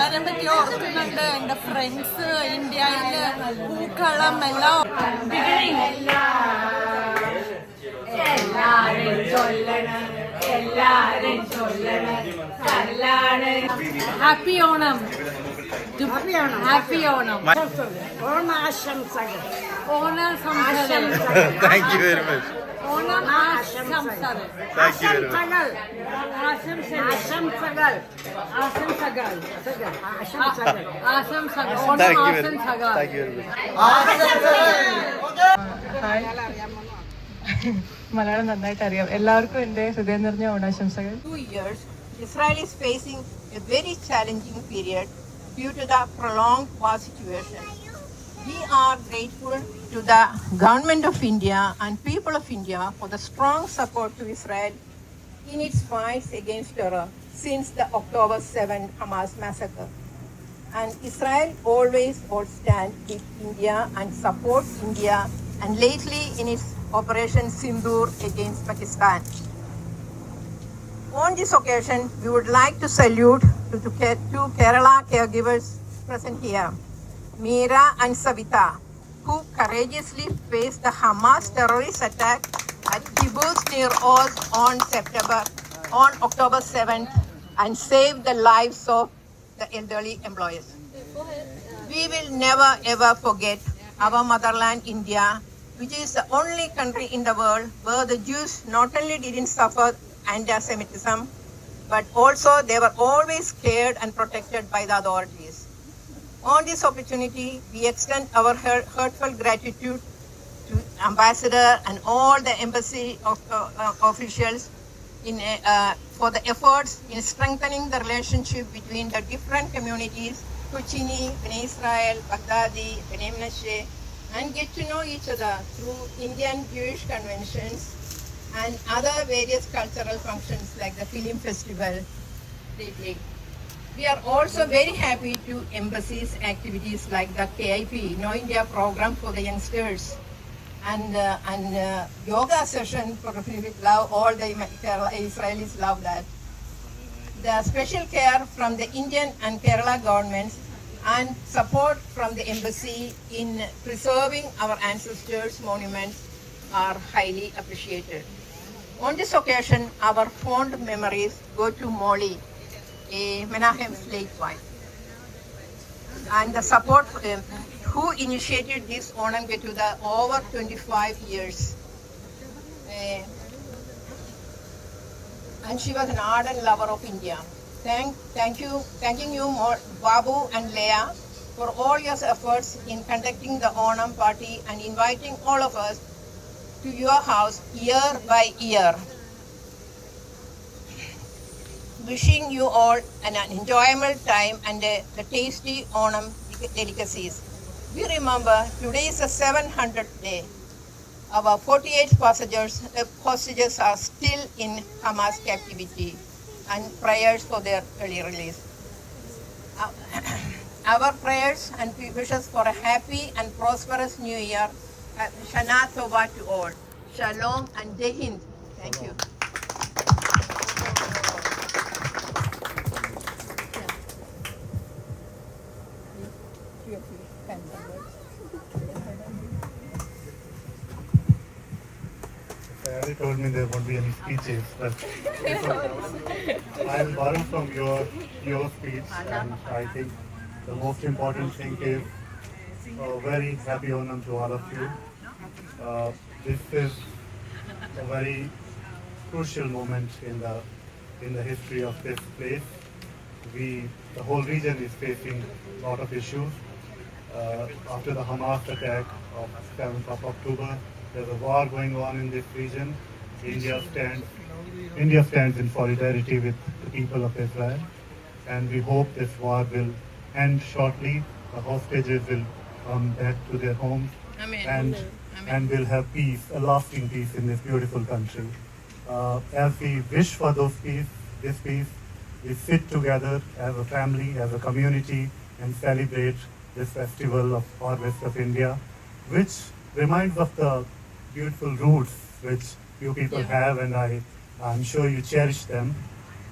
എല്ലാരെ പറ്റി ഓർക്കുന്നുണ്ട്. എന്റെ ഫ്രണ്ട്സ് ഇന്ത്യയിൽ പൂക്കളം എല്ലാം. ഹാപ്പി ഓണം ഹാപ്പി ഓണം ഓണാശംസകൾ ഓണാശംസകൾ താങ്ക് യു വെരി മച്ച് ആശംസകൾ ആശംസകൾ ആശംസകൾ ആശംസകൾ മലയാളം നന്നായിട്ട് അറിയാം. എല്ലാവർക്കും എന്റെ ഹൃദയം നിറഞ്ഞ ഓണാശംസകൾ. Two years Israel is facing a very challenging period due to the prolonged war situation. We are grateful to the government of India and people of India for the strong support to Israel in its fights against terror since the October 7 Hamas massacre. And Israel always will stand with India and support India and lately in its Operation Sindoor against Pakistan. On this occasion, we would like to salute to, Kerala caregivers present here, Meera and Savita, who courageously faced the Hamas terrorist attack at kibbutz near Oz on September, on October 7th, and saved the lives of the elderly employees. We will never ever forget our motherland, India, which is the only country in the world where the Jews not only didn't suffer anti-Semitism, but also they were always cared and protected by the authorities. On this opportunity, we extend our heartfelt gratitude to ambassador and all the embassy of, uh, uh, officials in, uh, uh, for the efforts in strengthening the relationship between the different communities, Kuchini, Bnei Israel, Baghdadi, Bnei Menashe, and get to know each other through Indian Jewish conventions and other various cultural functions like the film festival. We are also very happy to embassies activities like the KIP, No India program for the youngsters, and uh, and uh, yoga session for with love. All the Israelis love that. The special care from the Indian and Kerala governments and support from the embassy in preserving our ancestors' monuments are highly appreciated. On this occasion, our fond memories go to Molly, Menachem's late wife, and the support um, who initiated this Onam Getuda over 25 years. Uh, and she was an ardent lover of India. Thank, thank you, thanking you, more, Babu and Leah, for all your efforts in conducting the Onam party and inviting all of us to your house year by year. Wishing you all an enjoyable time and uh, the tasty Onam delicacies. We remember today is the 700th day. Our 48 passengers, uh, hostages are still in Hamas captivity and prayers for their early release. Uh, Our prayers and wishes for a happy and prosperous new year. Uh, Shana Tova to all. Shalom and Jai Hind. Thank you. Harry told me there won't be any speeches, but I'll borrow from your your speech, and I think the most important thing is a very happy Onam to all of you. Uh, this is a very crucial moment in the in the history of this place. We, the whole region is facing a lot of issues. Uh, after the Hamas attack of 7th of October, there's a war going on in this region. India stands, India stands in solidarity with the people of Israel, and we hope this war will end shortly. The hostages will come back to their homes, Amen. and and we'll have peace, a lasting peace in this beautiful country. Uh, as we wish for those peace, this peace, we sit together as a family, as a community, and celebrate this festival of harvest of India, which reminds of the beautiful roots which you people have, and I, I'm sure you cherish them.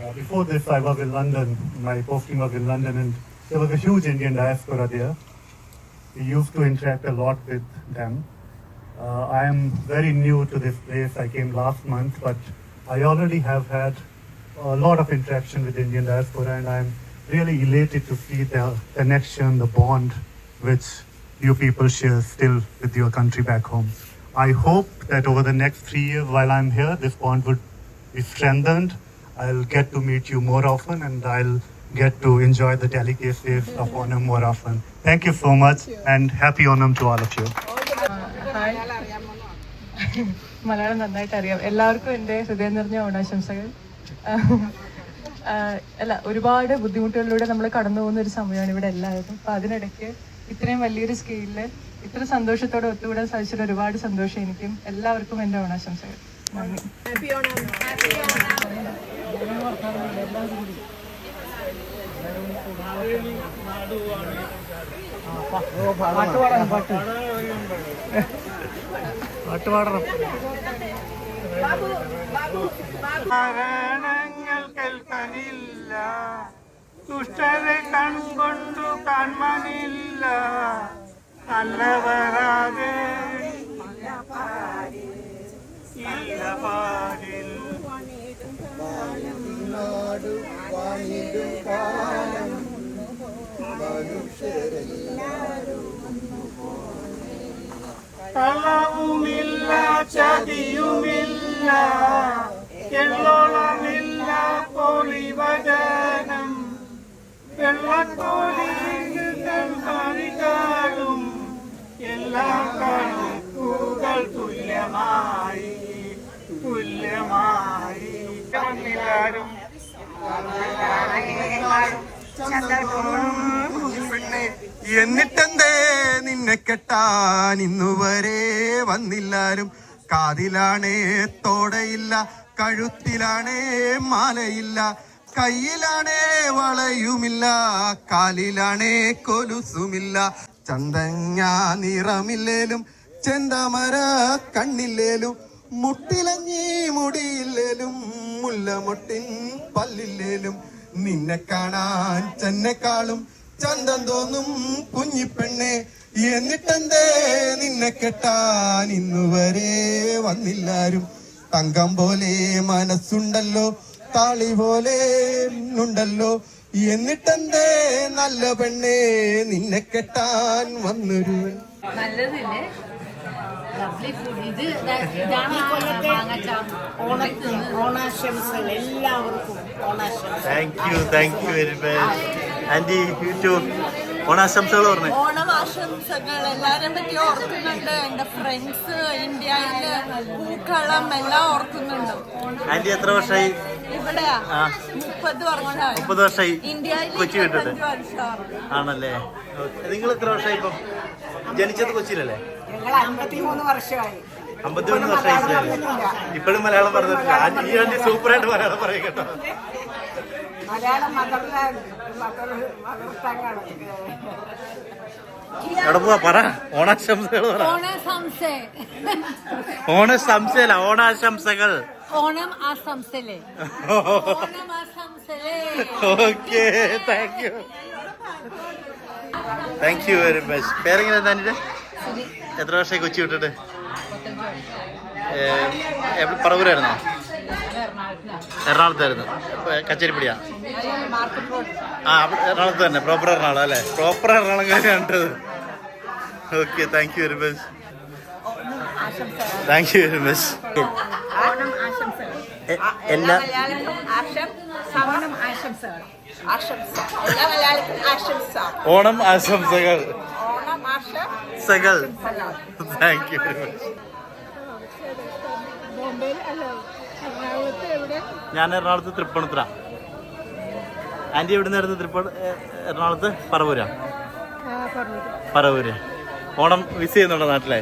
Uh, before this, I was in London. My posting was in London, and there was a huge Indian diaspora there. We used to interact a lot with them. Uh, I am very new to this place. I came last month, but I already have had a lot of interaction with Indian diaspora, and I'm really elated to see the connection, the bond which you people share still with your country back home. I hope that over the next three years while I'm here, this bond would be strengthened. I'll get to meet you more often and I'll get to enjoy the delicacies of Onam more often. Thank you so much and happy Onam to all of you. Malayalam നന്നായിട്ട് അറിയാം എല്ലാവർക്കും എന്റെ ഹൃദയം നിറഞ്ഞ ഓണാശംസകൾ അല്ല ഒരുപാട് ബുദ്ധിമുട്ടുകളിലൂടെ നമ്മൾ കടന്നു പോകുന്ന ഒരു സമയമാണ് ഇവിടെ എല്ലാവരും അപ്പം അതിനിടയ്ക്ക് ഇത്രയും വലിയൊരു സ്കെയിലിൽ ഇത്ര സന്തോഷത്തോടെ ഒത്തുകൂടാൻ സാധിച്ചത് ഒരുപാട് സന്തോഷം എനിക്കും. എല്ലാവർക്കും എന്റെ ഓണാശംസകൾ. നന്ദി. മരണങ്ങൾ കേൾക്കാനില്ല ദുഷ്ടരെ കൺകൊണ്ടു പാടിൽ കളവുമില്ല ചതിയുമില്ല എള്ളോളമില്ല പൊളിവചനം. വെള്ളത്തോലികൾ എല്ലാ തുല്യമായി തുല്യമായി. പെണ്ണെ എന്നിട്ടെന്തേ നിന്നെ കെട്ടാൻ ഇന്നുവരെ വന്നില്ലാരും കാതിലാണേ തോടയില്ല കഴുത്തിലാണേ മാലയില്ല കയ്യിലാണേ വളയുമില്ല കാലിലാണേ കൊലുസുമില്ല. ചന്തങ്ങ നിറമില്ലേലും ചെന്തമര കണ്ണില്ലേലും മുട്ടിലഞ്ഞി മുടിയില്ലേലും മുല്ലമുട്ടിൻ പല്ലില്ലേലും നിന്നെ കാണാൻ ചെന്നെക്കാളും ചന്തം തോന്നും കുഞ്ഞിപ്പെണ്ണെ. എന്നിട്ടെന്തേ നിന്നെ കെട്ടാൻ ഇന്നുവരെ വന്നില്ലാരും. തങ്കം പോലെ മനസ്സുണ്ടല്ലോ താളി പോലെ ഉണ്ടല്ലോ എന്നിട്ടെന്തേ നല്ല പെണ്ണെ നിന്നെ കെട്ടാൻ വന്നൊരു നല്ലതില്ലേ? ഓണാശംസകൾ എല്ലാവർക്കും. ഓണാശംസ thank you thank you very much and you too ഓണാശംസകൾ പറഞ്ഞു. ഓണാശംസകൾ എല്ലാരും പറ്റി ഓർക്കുന്നുണ്ട്. എന്റെ ഫ്രണ്ട്സ് ഇന്ത്യയിൽ പൂക്കളം എല്ലാം ഓർക്കുന്നുണ്ട്. ആന്റി എത്ര വർഷമായി ഇവിടെയാ. മുപ്പത് വർഷമായി മുപ്പത് വർഷമായി ഇന്ത്യയിൽ കൊച്ചി വിട്ടിട്ട്. ആണല്ലേ? നിങ്ങൾ എത്ര വർഷമായി ഇപ്പം? ജനിച്ചത് കൊച്ചിയിലല്ലേ? ഞങ്ങൾ അൻപത്തിമൂന്ന് വർഷമായി. അമ്പത്തിമൂന്ന് വർഷമായി ഇപ്പോഴും മലയാളം പറഞ്ഞിട്ടില്ല. ഈ ആന്റി സൂപ്പറായിട്ട് മലയാളം പറയും കേട്ടോ. മലയാളം മദറിലെ മദർ മദർ ടങ്ങാണ് എവിടെ പോവാ പറ. ഓണാശംസകൾ പറ. ഓണം സംസേ ഓണ സംശയല്ല ഓണാശംസകൾ. ഓണം ആശംസലേ ഓണം ആശംസലേ okay thank you thank you very much പേരെങ്ങനെ എന്താ എത്ര വർഷമായി കൊച്ചി വിട്ടിട്ട്? പറവൂരായിരുന്നോ? എറണാകുളത്തായിരുന്നു. കച്ചേരിപ്പടിയാ? ആ എറണാകുളത്ത് തന്നെ പ്രോപ്പർ എറണാകുളം അല്ലേ? പ്രോപ്പർ എറണാകുളം കാര്യമാണ് okay thank you very much thank you very much എല്ലാ ഓണം ആശംസകൾ. താങ്ക് യു വെരി മച്ച് ഞാൻ എറണാകുളത്ത് തൃപ്പണത്തറ. ആന്റി എവിടെ നിന്നായിരുന്നു തൃപ്പ എറണാകുളത്ത്? പറവൂര? പറവൂര്. ഓണം വിസ് ചെയ്യുന്നുണ്ടോ നാട്ടിലെ?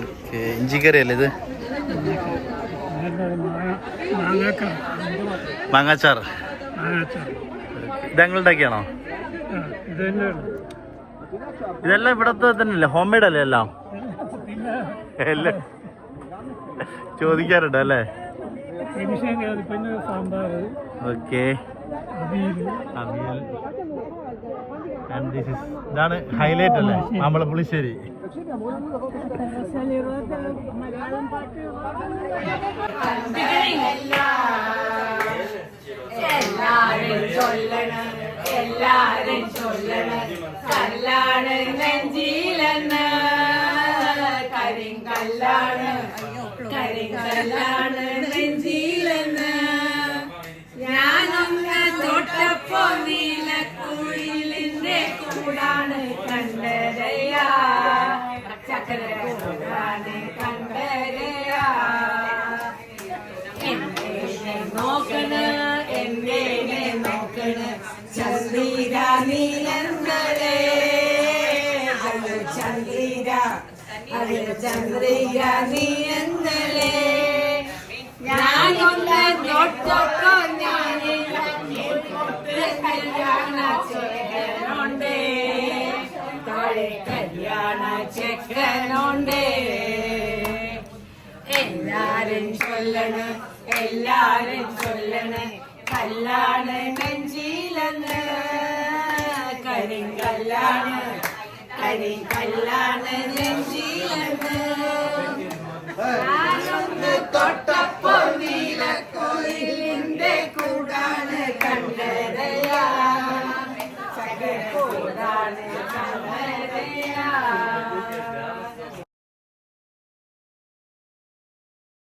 ഓക്കെ ഇഞ്ചിക്കറി അല്ലേ ഇത് മാങ്ങാച്ചാർ ഇത് ഞങ്ങൾ ഉണ്ടാക്കിയാണോ ഇതെല്ലാം ഇവിടത്തെ തന്നെയല്ലേ? ഹോം മെയ്ഡ് അല്ലേ എല്ലാം? ചോദിക്കാറുണ്ട് അല്ലേ? ഓക്കെ. ഇതാണ് ഹൈലൈറ്റ് അല്ലേ? നമ്മളെ പുളിശ്ശേരി. എല്ലാരും നോക്കണ് എന്നെ നോക്കണ്. ഞാനൊന്ന് തൊട്ടപ്പോ ചെക്കനുണ്ട് എല്ലാരും ചൊല്ലണ് എല്ലാരും ചൊല്ലണ്. കല്ലാണ് നെഞ്ചിലെന്ന്. കരിങ്കല്ലാണ് കരിങ്കല്ലാണ് നെഞ്ചിലെന്ന്.